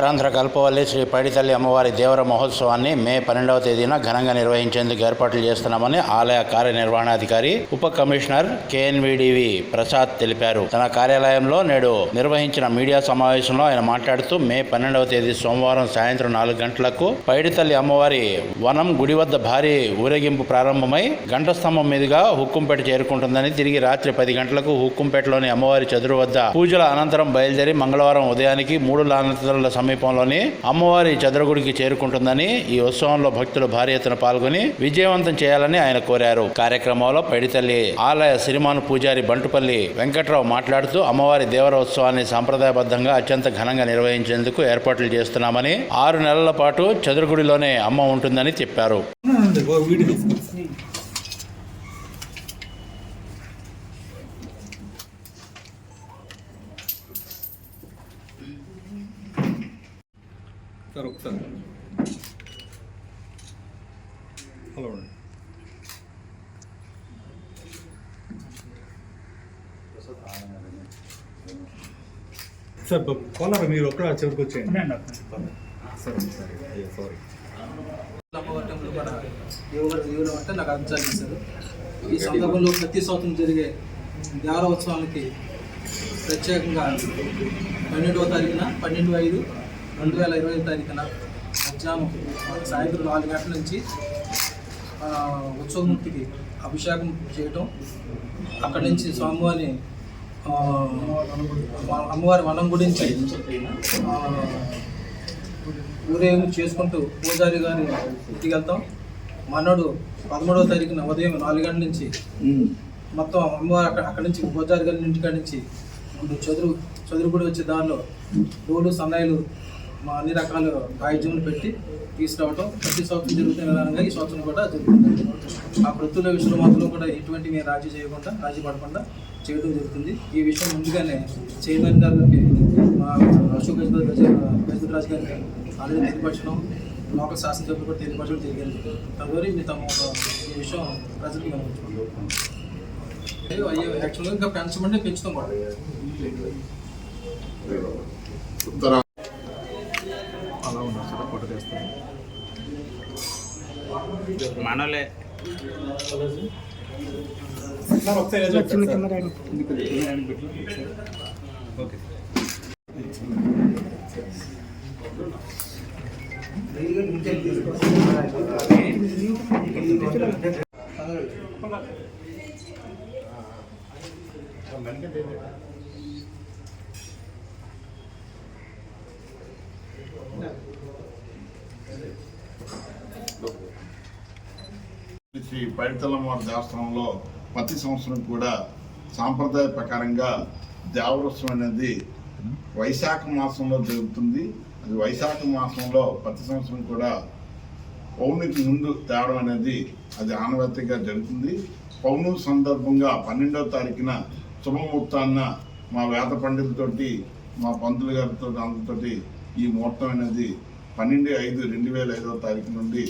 ఉత్తరాంధ్ర కల్పవల్లి శ్రీ పైడితల్లి అమ్మవారి దేవర మహోత్సవాన్ని మే పన్నెండవ తేదీన ఘనంగా నిర్వహించేందుకు ఏర్పాట్లు చేస్తున్నామని ఆలయ కార్యనిర్వహణాధికారి ఉప కమిషనర్ కేఎన్విడివి ప్రసాద్ తెలిపారు. తన కార్యాలయంలో నేడు నిర్వహించిన మీడియా సమావేశంలో ఆయన మాట్లాడుతూ మే పన్నెండవ తేదీ సోమవారం సాయంత్రం నాలుగు గంటలకు పైడితల్లి అమ్మవారి వనం గుడి వద్ద భారీ ఊరేగింపు ప్రారంభమై గంట స్తంభం మీదుగా హుక్కుంపేట చేరుకుంటుందని తిరిగి రాత్రి పది గంటలకు హుక్కుంపేటలోని అమ్మవారి చదురు వద్ద పూజల అనంతరం బయలుదేరి మంగళవారం ఉదయానికి మూడు లాంతరుల సమీపంలోని అమ్మవారి చదరగుడికి చేరుకుంటుందని ఈ ఉత్సవంలో భక్తులు భారీ ఎత్తున పాల్గొని విజయవంతం చేయాలని ఆయన కోరారు. కార్యక్రమంలో పైడితల్లి ఆలయ సిరిమాను పూజారి బంటుపల్లి వెంకట్రావు మాట్లాడుతూ అమ్మవారి దేవర ఉత్సవాన్ని సాంప్రదాయబద్ధంగా అత్యంత ఘనంగా నిర్వహించేందుకు ఏర్పాట్లు చేస్తున్నామని ఆరు నెలల పాటు చదురుగుడిలోనే అమ్మ ఉంటుందని చెప్పారు. సార్ ఒకసారి. హలో సార్ కోలారా మీరు ఒక్కడ చివరికి వచ్చేయండి. సరే సరే అయ్యా సారీ. అమ్మవారి కూడా అంటే నాకు అంచనా చేశారు ఈ సందర్భంలో ప్రతి సంవత్సరం జరిగే దేవరోత్సవానికి ప్రత్యేకంగా పన్నెండవ తారీఖున పన్నెండు ఐదు రెండు వేల ఇరవై తారీఖున మధ్యాహ్నం సాయంత్రం నాలుగు గంటల నుంచి ఉత్సవమూర్తికి అభిషేకం చేయటం అక్కడి నుంచి స్వామివారిని అమ్మవారి వనం గురించి ఊరేగింపు చేసుకుంటూ పూజారి గారి ఇంటికి వెళ్తాం. మన్నాడు పదమూడవ తారీఖున ఉదయం నాలుగు గంటల నుంచి మొత్తం అమ్మవారు అక్కడ అక్కడి నుంచి పూజారి గారి ఇంటికాడ నుంచి చదురు చదురుగుడి వచ్చే దారిలో డోలు సన్నాయిలు మా అన్ని రకాల వాయిద్యములు పెట్టి తీసుకురావటం ప్రతి సంవత్సరం జరుగుతున్న విధానంగా ఈ సంవత్సరం కూడా జరుగుతుంది. ఆ వృత్తుల విషయంలో మాత్రం కూడా ఎటువంటి నేను రాజీ చేయకుండా రాజీ పడకుండా చేయడం జరుగుతుంది. ఈ విషయం ముందుగానే చైర్మన్ గారికి మా అశోక్ గజపతి గజ గజపతి రాజు గారికి ఆల్రెడీ తెలియపరచడం లోకల్ శాసనసభ్యులు కూడా తెలియపరచడం జరిగింది. తదుపరి మీ తమ ఈ విషయం ప్రజలకు వివరించుకుంటాం అయ్యో యాక్చువల్గా ఇంకా పెంచమంటే పెంచుతాం కూడా అలా ఉన్నారు సార్ ఫోటో చేస్తాను మనలే. సార్ ఒకసారి ఏదో ఒకసారి సార్. ఎందుకు ఇది? కెమెరా పెట్టి ఒకసారి. ఓకే శ్రీ పైడితల్లమ్మవారి దేవస్థానంలో ప్రతి సంవత్సరం కూడా సాంప్రదాయ ప్రకారంగా దేవరోత్సవం అనేది వైశాఖ మాసంలో జరుగుతుంది. అది వైశాఖ మాసంలో ప్రతి సంవత్సరం కూడా పౌర్ణికి ముందు తేవడం అనేది అది ఆనవాయితీగా జరుగుతుంది. పౌర్ణమి సందర్భంగా పన్నెండవ తారీఖున శుభముహూర్తాన్న మా వేద పండితులతోటి మా పంతులు గారితో అందరితోటి ఈ ముహూర్తం అనేది పన్నెండు ఐదు రెండు వేల ఐదవ తారీఖు నుండి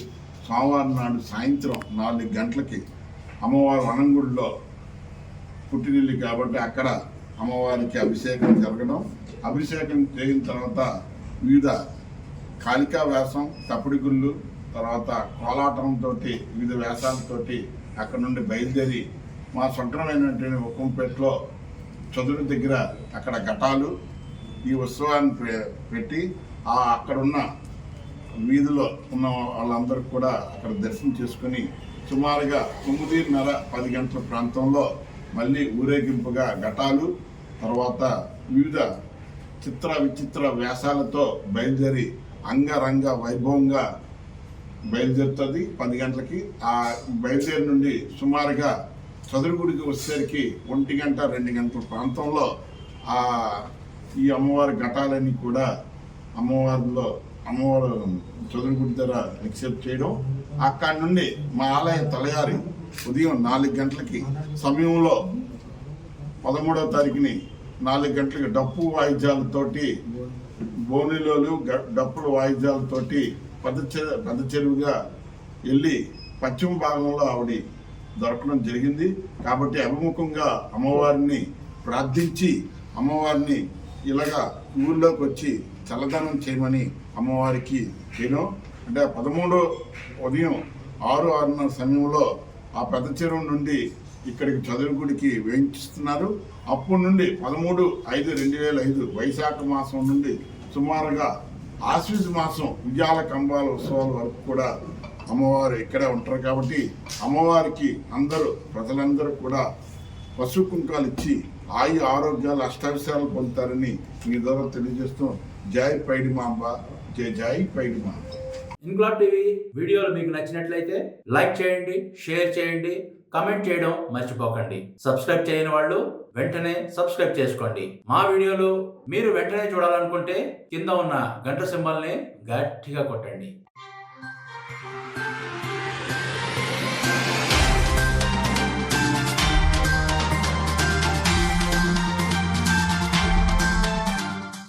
సోమవారం నాడు సాయంత్రం నాలుగు గంటలకి అమ్మవారి వనంగుడిలో పుట్టినిల్లు కాబట్టి అక్కడ అమ్మవారికి అభిషేకం జరగడం. అభిషేకం చేసిన తర్వాత వివిధ కాళికా వేషం తప్పుడు గుళ్ళు తర్వాత కోలాటంతో వివిధ వేషాలతోటి అక్కడ నుండి బయలుదేరి మా సొంతమైనటువంటి ఉక్కంపేటలో చదురు దగ్గర అక్కడ ఘటాలు ఈ ఉత్సవాన్ని పె- పెట్టి ఆ అక్కడున్న వీధిలో ఉన్న వాళ్ళందరూ కూడా అక్కడ దర్శనం చేసుకుని సుమారుగా తొమ్మిదిన్నర పది గంటల ప్రాంతంలో మళ్ళీ ఊరేగింపుగా ఘటాలు తర్వాత వివిధ చిత్ర విచిత్ర వ్యాసాలతో బయలుదేరి అంగరంగ వైభవంగా బయలుదేరుతుంది. పది గంటలకి ఆ బయలుదేరి నుండి సుమారుగా చదురుగుడికి వచ్చేసరికి ఒంటి గంట రెండు గంటల ప్రాంతంలో ఆ ఈ అమ్మవారి ఘటాలన్నీ కూడా అమ్మవారిలో అమ్మవారు చదువుకుంటు దగ్గర ఎక్సెప్ట్ చేయడం. అక్కడి నుండి మా ఆలయం తలయారి ఉదయం నాలుగు గంటలకి సమయంలో పదమూడవ తారీఖుని నాలుగు గంటలకి డప్పు వాయిద్యాలతోటి బోనిలోలు డప్పుల వాయిద్యాలతోటి పెద్ద పెద్ద చెరువుగా వెళ్ళి పశ్చిమ భాగంలో ఆవిడ దొరకడం జరిగింది. కాబట్టి అభిముఖంగా అమ్మవారిని ప్రార్థించి అమ్మవారిని ఇలాగా ఊళ్ళోకి వచ్చి చల్లదనం చేయమని అమ్మవారికి నేను అంటే పదమూడో ఉదయం ఆరు ఆరున్నర సమయంలో ఆ పెద్ద చెరువు నుండి ఇక్కడికి చదువుగుడికి వేయించుతున్నారు అప్పటి నుండి పదమూడు ఐదు రెండు వేల ఐదు వైశాఖ మాసం నుండి సుమారుగా ఆశ్వీజ మాసం ఉయ్యాల కంబాల ఉత్సవాల వరకు కూడా అమ్మవారు ఇక్కడే ఉంటారు కాబట్టి అమ్మవారికి అందరూ ప్రజలందరూ కూడా పశు కుంకాలు ఇచ్చి ఆయు ఆరోగ్యాలు అష్టావిషయాలు పొందుతారని మీ ద్వారా తెలియజేస్తూ జాయ్ పైడి మాంబ జై జాయ్ పైడి మాంబ ఇంక్లాబ్ టీవీ వీడియోలు మీకు నచ్చినట్లయితే లైక్ చేయండి షేర్ చేయండి కమెంట్ చేయడం మర్చిపోకండి. సబ్స్క్రైబ్ చేయని వాళ్ళు వెంటనే సబ్స్క్రైబ్ చేసుకోండి. మా వీడియోలు మీరు వెంటనే చూడాలనుకుంటే కింద ఉన్న గంట సింబల్ని గట్టిగా కొట్టండి.